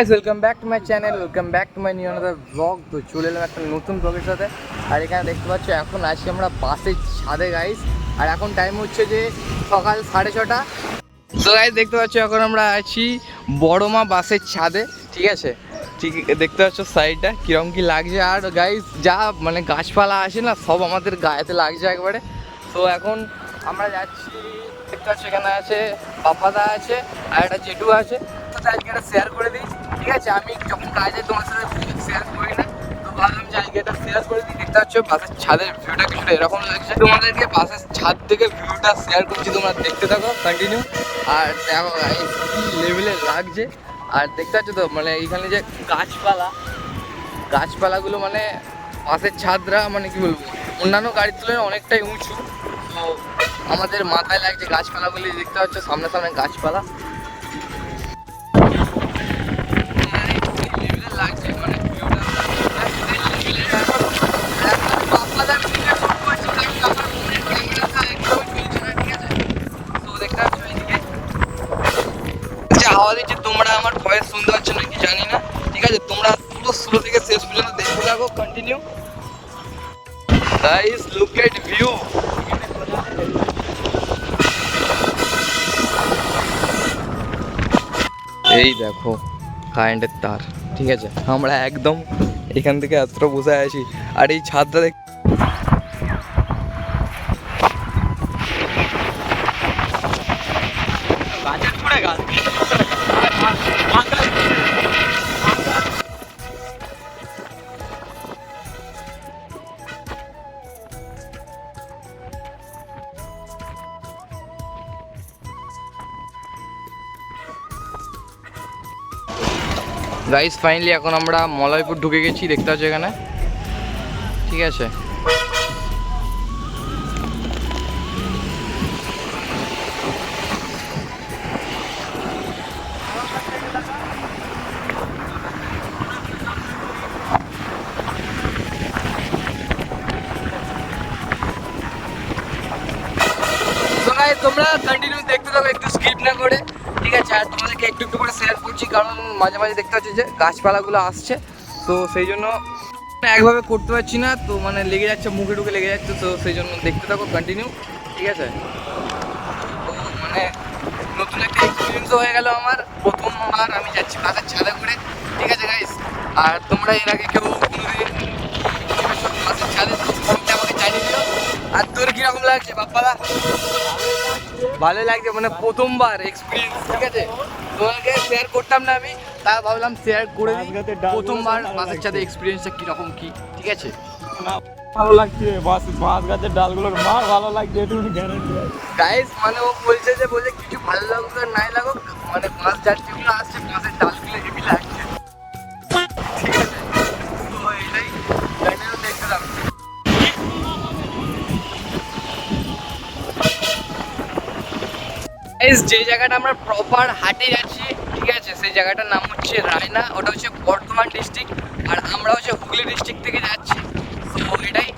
Guys welcome back to my channel welcome back to my new another blog তো চলে এলাম একটা নতুন ব্লগের সাথে। আর এখানে দেখতে পাচ্ছ, এখন আছি আমরা বাসের ছাদে গাইজ আর এখন টাইম হচ্ছে যে সকাল সাড়ে ছটা। তো গাইস দেখতে পাচ্ছ, এখন আমরা আছি বড়মা বাসের ছাদে, ঠিক আছে? ঠিক, দেখতে পাচ্ছ সাইডটা কীরকম কী লাগছে। আর গাইস যা মানে গাছপালা আছে না, সব আমাদের গায়েতে লাগছে একবারে। তো এখন আমরা যাচ্ছি, দেখতে পাচ্ছ, এখানে আছে, বাপ্পাদা আছে, আর একটা জেঠু আছে। তো আজকে এটা শেয়ার করে দিই। ঠিক আছে? আমি যখন কাজে তোমার সাথে শেয়ার করি না, তো ভাবলাম শেয়ার করে দিই। দেখতে পাচ্ছ, বাসের ছাদের ভিউটা এরকম তোমাদেরকে ছাদ থেকে ভিউটা শেয়ার করছি, তোমরা দেখতে থাকো কন্টিনিউ আর লাগছে। আর দেখতে পাচ্ছ তো মানে যে গাছপালা, গাছপালাগুলো মানে বাসের ছাদরা মানে কি বলব, অন্যান্য গাড়ির তুলনায় অনেকটাই উঁচু। তো আমাদের মাথায় লাগছে গাছপালাগুলি, দেখতে পাচ্ছ সামনে সামনে গাছপালা। যে হাওয়া দিচ্ছে তোমরা আমার ভয়েস শুনতে পাচ্ছ নাকি জানি না। ঠিক আছে, তোমরা পুরো শুরু থেকে শেষ পর্যন্ত দেখতে থাকো continue guys look at view এই দেখো কারেন্টের তার। ঠিক আছে, আমরা একদম এখান থেকে এতটা বসে আছি। আর এই ছাদটা দেখ গাইস ফাইনালি এখন আমরা মলয়পুর ঢুকে গেছি, দেখতে পাচ্ছ এখানে? ঠিক আছে। তোমরা কন্টিনিউ দেখতে থাকো, একটু স্কিপ না করে। ঠিক আছে, আর তোমাদেরকে একটু একটু করে শেয়ার করছি, কারণ মাঝে মাঝে দেখতে পাচ্ছি যে গাছপালাগুলো আসছে। তো সেই জন্য একভাবে করতে পারছি না, তো মানে লেগে যাচ্ছে, মুখে টুকে লেগে যাচ্ছে, তো সেই জন্য দেখতে থাকো কন্টিনিউ ঠিক আছে? মানে নতুন একটা এক্সপিরিয়েন্সও হয়ে গেল আমার, প্রথমবার আমি যাচ্ছি বাসের ছাদে করে, ঠিক আছে গাইস আর তোমরা এর আগে কেউ ছাদে আমাকে জানিয়ে আর তোর কীরকম লাগছে বাপ্পাদা? ভালো লাগছে মানে প্রথমবার এক্সপিরিয়েন্স ঠিক আছে? তোমাকে শেয়ার করতাম না আমি তা ভাবলাম শেয়ার করে দিই। প্রথমবার বাসের সাথে এক্সপিরিয়েন্সটা কীরকম কী ঠিক আছে? ভালো লাগছে বাস বাস গাছের ডালগুলোর মার ভালো লাগছে এটুকু গ্যারান্টি গাইস মানে ও বলছে যে বলছে কিছু ভালো লাগুক আর নাই লাগুক মানে মাছ যার যেগুলো আসছে মাছের ডালগুলো হেভি লাগছে। যে জায়গাটা আমরা প্রপার হাটে যাচ্ছি, ঠিক আছে, সেই জায়গাটার নাম হচ্ছে রায়না, ওটা হচ্ছে বর্ধমান ডিস্ট্রিক্ট আর আমরা হচ্ছে হুগলি ডিস্ট্রিক্ট থেকে যাচ্ছি। তো এটাই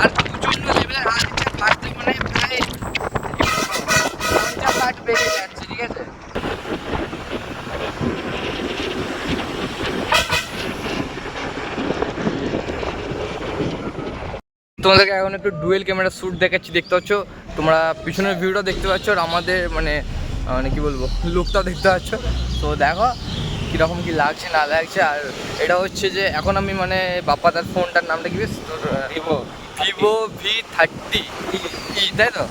আর প্রচণ্ড লেভেলের হাঁটছে, হাঁটতে মানে প্রায় পঞ্চাশ ষাট বেড়ে যাচ্ছে ঠিক আছে তোমাদেরকে এখন একটু ডুয়েল ক্যামেরা শ্যুট দেখাচ্ছি দেখতে পাচ্ছ? তোমরা পিছনের ভিউটা দেখতে পাচ্ছ আর আমাদের মানে মানে কি বলব লুকটাও দেখতে পাচ্ছ। তো দেখো কীরকম কি লাগছে না লাগছে। আর এটা হচ্ছে যে এখন আমি মানে বাপ্পা তার ফোনটার নামটা কি Vivo Vivo V thirty E তাই তো?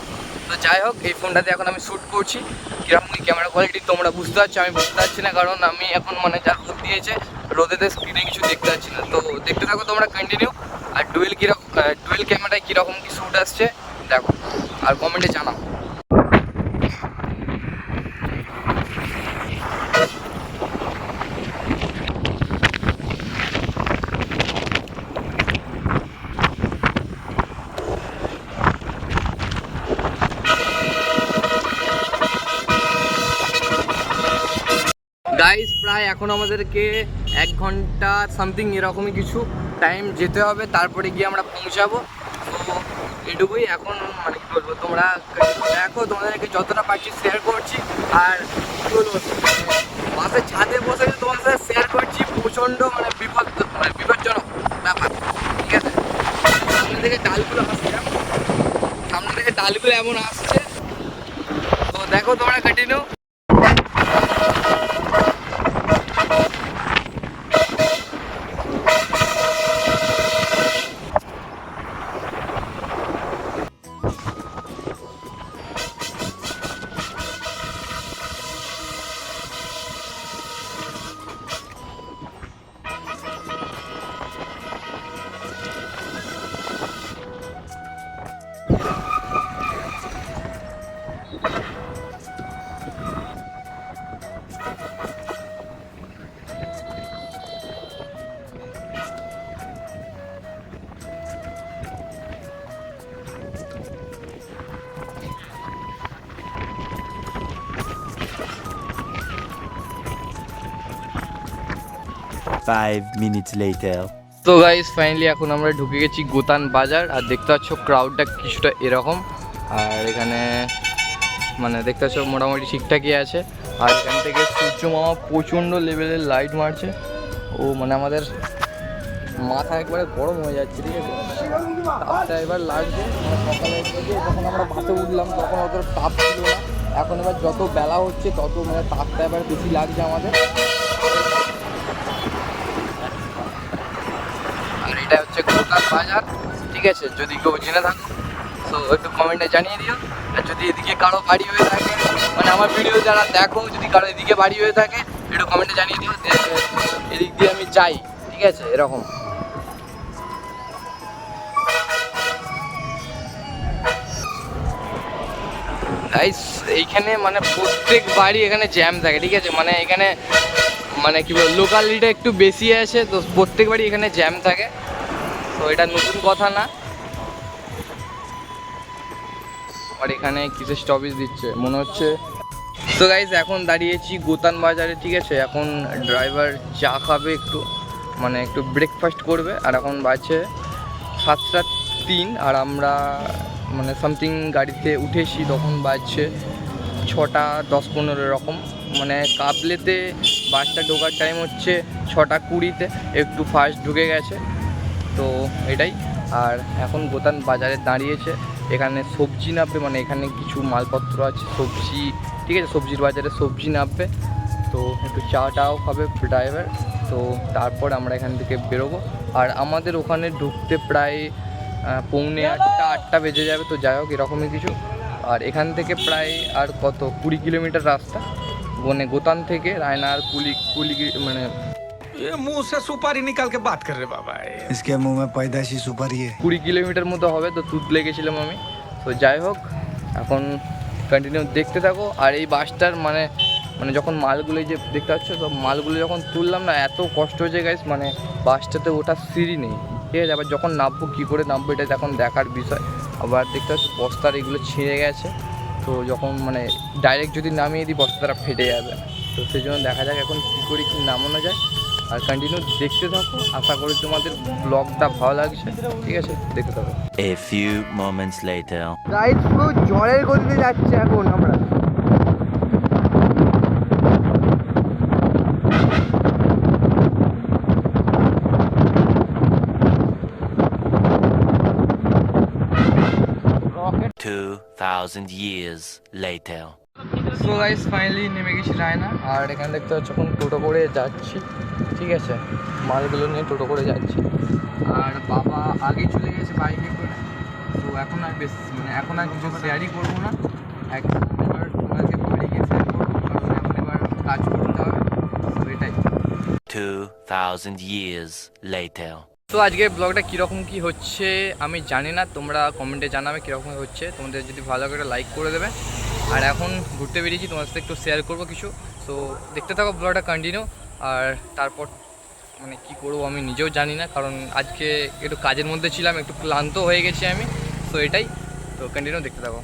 তো যাই হোক এই ফোনটাতে এখন আমি শ্যুট করছি। কীরকম কি ক্যামেরা কোয়ালিটি তোমরা বুঝতে পারছ আমি বুঝতে পারছি না কারণ আমি এখন মানে যা রোদ দিয়েছে রোদেতে স্ক্রিনে কিছু দেখতে পাচ্ছি না। তো দেখতে থাকো তোমরা কন্টিনিউ আর ডুয়েল কীরকম ডুয়েল ক্যামেরায় কীরকম কি শ্যুট আসছে, দেখো। আর কমেন্টে জানাও। গাইস প্রায় এখন আমাদেরকে এক ঘণ্টা সামথিং এরকমই কিছু টাইম যেতে হবে, তারপরে গিয়ে আমরা পৌঁছাবো। তো এটুকুই এখন মানে কি বলব, তোমরা দেখো, তোমাদেরকে যতটা পারছি শেয়ার করছি। আর কি বলব বাসের ছাদে বসে তোমার সাথে শেয়ার করছি, প্রচণ্ড মানে বিপদ মানে বিপজ্জনক ব্যাপার। ঠিক আছে? সামনে থেকে ডালগুলো আসছে। সামনে থেকে ডালগুলো এমন আসছে। তো দেখো তোমরা কন্টিনিউ Five minutes later. তো গাইস ফাইনালি এখন আমরা ঢুকে গেছি গোতান বাজার, আর দেখতে পাচ্ছ ক্রাউডটা কিছুটা এরকম। আর এখানে মানে দেখতে পাচ্ছ মোটামুটি ঠিকঠাকই আছে। আর এখান থেকে সূর্য মামা প্রচণ্ড লেভেলের লাইট মারছে। ও মানে আমাদের মাথা একবারে গরম হয়ে যাচ্ছে, ঠিক আছে? তাপটা এবার লাগছে। দিকে যখন আমরা বাসে উঠলাম, তখন অত তাপ ছিল না। এখন এবার যত বেলা হচ্ছে, তত মানে তাপটা এবার বেশি লাগছে আমাদের। এটা হচ্ছে গোটার বাজার, ঠিক আছে? যদি কেউ জেনে থাকো তো একটু কমেন্টে জানিয়ে দিও। আর যদি এদিকে কারও বাড়ি হয়ে থাকে মানে আমার ভিডিও যারা দেখো, যদি কারও এদিকে বাড়ি হয়ে থাকে, একটু কমেন্টে জানিয়ে দিও এদিক দিয়ে আমি যাই, ঠিক আছে? এরকম। এইখানে মানে প্রত্যেক বাড়ি এখানে জ্যাম থাকে, ঠিক আছে? মানে এখানে মানে কি বল লোকালিটা একটু বেশি আছে তো প্রত্যেক বাড়ি এখানে জ্যাম থাকে। তো এটা নতুন কথা না। আর এখানে কিসের স্টপেজ দিচ্ছে, মনে হচ্ছে। তো গাইজ এখন দাঁড়িয়েছি গোতান বাজারে, ঠিক আছে? এখন ড্রাইভার চা খাবে একটু মানে একটু ব্রেকফাস্ট করবে। আর এখন বাজছে সাতটা তিন, আর আমরা মানে সামথিং গাড়িতে উঠেছি, তখন বাজছে ছটা দশ পনেরো এরকম। মানে কাবলেতে বাসটা ঢোকার টাইম হচ্ছে ছটা কুড়িতে, একটু ফাস্ট ঢুকে গেছে। তো এটাই। আর এখন গোতান বাজারে দাঁড়িয়েছে। এখানে সবজি নামবে মানে এখানে কিছু মালপত্র আছে, সবজি, ঠিক আছে, সবজির বাজারে সবজি নামবে। তো একটু চা টাও খাবে ড্রাইভার তো তারপর আমরা এখান থেকে বেরোবো। আর আমাদের ওখানে ঢুকতে প্রায় পৌনে আটটা আটটা বেজে যাবে, তো যাই হোক, এরকমই কিছু। আর এখান থেকে প্রায় আর কত, কুড়ি কিলোমিটার রাস্তা। মানে গোতান থেকে রায়নার কুলি কুলি মানে ये मुंह से सुपारी निकाल के बात कर रहे बाबा ये। इसके मुंह में पैदाशी सुपारी है কুড়ি কিলোমিটার মতো হবে তো তুতলে গেছিলাম আমি তো যাই হোক এখন কন্টিনিউ দেখতে থাকো আর এই বাসটার মানে মানে যখন মালগুলো এই যে দেখতে পাচ্ছ তো মালগুলো যখন তুললাম না এত কষ্ট হয়েছে গাইস মানে বাসটাতে ওঠার সিঁড়ি নেই ঠিক আছে আবার যখন নামবো কী করে নামবো এটা এখন দেখার বিষয় আবার দেখতে পাচ্ছ বস্তার এগুলো ছিঁড়ে গেছে তো যখন মানে ডাইরেক্ট যদি নামিয়ে দিই বস্তাটা ফেটে যাবে তো সেই জন্য দেখা যাক এখন কী করে কী নামানো যায় আর কন্টিনিউ দেখতে থাকো। আশা করি তোমাদের ব্লগটা ভালো লাগছে। ঠিক আছে দেখতে থাকো। A few moments later. Guys পুরো ঝড়ের গতিতে যাচ্ছে এখন আমরা। Two thousand years later. So guys finally নেমে গেছি রায়না। আর এখানে দেখতে পাচ্ছ এখন টোটো করে যাচ্ছি। ঠিক আছে। মালগুলো নিয়ে টোটো করে যাচ্ছি। আর বাবা আগে চলে গেছে বাইকে করে। তো এখন আর বেশ মানে এখন আর কিছু শেয়ারই করব না। এখন এবার তোমাকে বাড়ি গিয়ে শেয়ার করব কারণ এখন এবার কাজ করতে হবে। তো এটাই। Two thousand years later. তো আজকে ব্লগটা কীরকম কি হচ্ছে আমি জানি না। তোমরা কমেন্টে জানাবে কীরকম হচ্ছে। তোমাদের যদি ভালো করে লাইক করে দেবে। আর এখন ঘুরতে বেরিয়েছি তোমার সাথে একটু শেয়ার করব কিছু। তো দেখতে থাকো ব্লগটা কন্টিনিউ আর তারপর মানে কি করব আমি নিজেও জানি না, কারণ আজকে একটু কাজের মধ্যে ছিলাম, একটু ক্লান্ত হয়ে গেছি আমি। তো এটাই, তো কন্টিনিউ দেখতে থাকো।